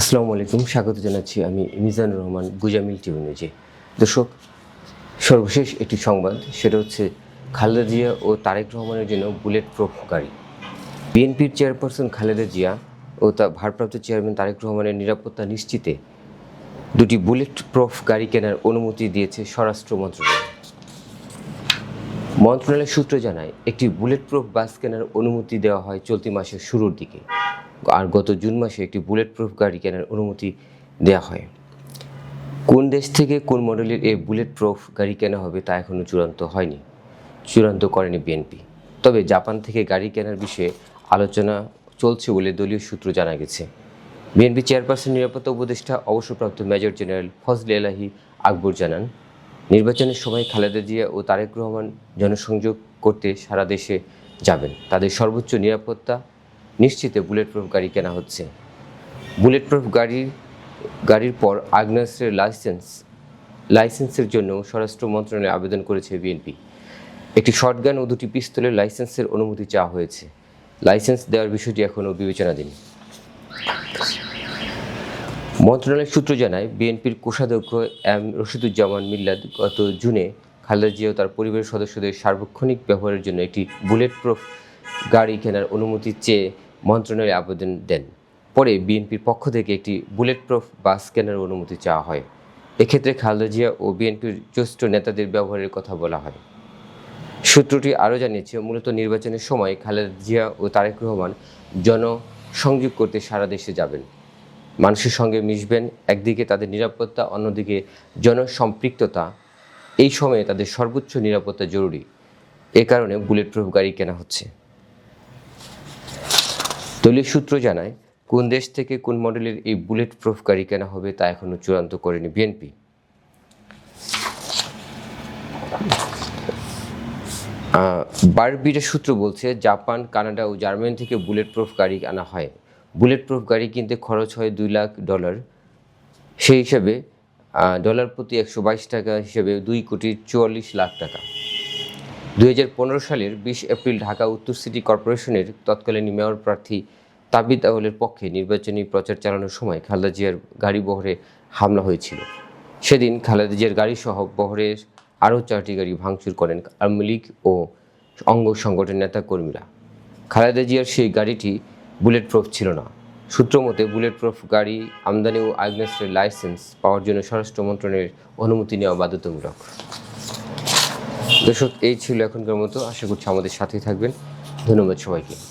আসসালামু আলাইকুম, স্বাগত জানাচ্ছি আমি মিজানুর রহমান, গুজামিল টিভি নিউজে। দর্শক, সর্বশেষ একটি সংবাদ, সেটা হচ্ছে খালেদা জিয়া ও তারেক রহমানের জন্য বুলেট প্রুফ গাড়ি। বিএনপির চেয়ারপারসন খালেদা জিয়া ও তার ভারপ্রাপ্ত চেয়ারম্যান তারেক রহমানের নিরাপত্তা নিশ্চিতে দুটি বুলেট প্রুফ গাড়ি কেনার অনুমতি দিয়েছে স্বরাষ্ট্র মন্ত্রণালয়। মন্ত্রণালয়ের সূত্র জানায়, একটি বুলেট প্রুফ বাস কেনার অনুমতি দেওয়া হয় চলতি মাসের শুরুর দিকে। আর গত জুন মাসে একটি বুলেট প্রুফ গাড়ি কেনার অনুমতি দেওয়া হয়। কোন দেশ থেকে কোন মডেলের এই বুলেট প্রুফ গাড়ি কেনা হবে তা এখনও চূড়ান্ত হয়নি। চূড়ান্ত করেনি বিএনপি তবে জাপান থেকে গাড়ি কেনার বিষয়ে আলোচনা চলছে বলে দলীয় সূত্র জানা গেছে। বিএনপি চেয়ারপারসন নিরাপত্তা উপদেষ্টা, অবসরপ্রাপ্ত মেজর জেনারেল ফজলে এলাহি আকবর জানান, নির্বাচনের সময় খালেদা জিয়া ও তারেক রহমান জনসংযোগ করতে সারা দেশে যাবেন। তাদের সর্বোচ্চ নিরাপত্তা নিশ্চিতে বুলেট প্রুফ গাড়ি কেনা হচ্ছে। বুলেট প্রুফ গাড়ির গাড়ির পর আগ্নেয়াস্ত্রের লাইসেন্স লাইসেন্সের জন্য স্বরাষ্ট্র মন্ত্রণালয়ে আবেদন করেছে বিএনপি একটি শটগান ও দুটি পিস্তলের লাইসেন্সের অনুমতি চাওয়া হয়েছে। লাইসেন্স দেওয়ার বিষয়টি এখনও বিবেচনাধীন। মন্ত্রণালয়ের সূত্র জানায় বিএনপির কোষাধ্যক্ষ এম রশিদুজ্জামান মিল্লাদ গত জুনে খালেদা জিয়া তার পরিবারের সদস্যদের সার্বক্ষণিক ব্যবহারের জন্য একটি বুলেট প্রুফ গাড়ি কেনার অনুমতি চেয়ে মন্ত্রণালয়ে আবেদন দেন। পরে বিএনপির পক্ষ থেকে একটি বুলেট প্রুফ বাস কেনার অনুমতি চাওয়া হয়। এক্ষেত্রে খালেদা জিয়া ও বিএনপির জ্যেষ্ঠ নেতাদের ব্যবহারের কথা বলা হয়। সূত্রটি আরও জানিয়েছে, মূলত নির্বাচনের সময় খালেদা জিয়া ও তারেক রহমান জনসংযোগ করতে সারা দেশে যাবেন। মানুষের সঙ্গে মিশবেন, একদিকে তাদের নিরাপত্তা, অন্যদিকে জনসম্পৃক্ততা। এই সময়ে তাদের সর্বোচ্চ নিরাপত্তা জরুরি। এ কারণে বুলেট প্রুফ গাড়ি কেনা হচ্ছে। দলীয় সূত্র জানায়, কোন দেশ থেকে কোন মডেলের এই বুলেট প্রুফ গাড়ি কেনা হবে তা এখনও চূড়ান্ত করেনি বিএনপি। বারবিটের সূত্র বলছে, জাপান, কানাডা ও জার্মানি থেকে বুলেট প্রুফ গাড়ি আনা হয়। বুলেট প্রুফ গাড়ি কিনতে খরচ হয় দুই লাখ ডলার। সেই হিসাবে ডলার প্রতি একশো বাইশ টাকা হিসেবে দুই কোটি চুয়াল্লিশ লাখ টাকা। দুই হাজার পনেরো সালের বিশ এপ্রিল ঢাকা উত্তর সিটি কর্পোরেশনের তৎকালীন মেয়র প্রার্থী তাবিদ আউলের পক্ষে নির্বাচনী প্রচার চালানোর সময় খালেদা জিয়ার গাড়ি বহরে হামলা হয়েছিল। সেদিন খালেদা জিয়ার গাড়িসহ বহরের আরও চারটি গাড়ি ভাঙচুর করেন আওয়ামী লীগ ও অঙ্গ সংগঠনের নেতাকর্মীরা। খালেদা জিয়ার সেই গাড়িটি বুলেট প্রুফ ছিল না। সূত্র মতে বুলেট প্রুফ গাড়ি আমদানি ও আগ্নেয়াস্ত্রের লাইসেন্স পাওয়ার জন্য স্বরাষ্ট্র মন্ত্রণালয়ের অনুমতি নেওয়া বাধ্যতামূলক। দর্শক, এই ছিল এখনকার মতো। আশা করছি আমাদের সাথেই থাকবেন। ধন্যবাদ সবাইকে।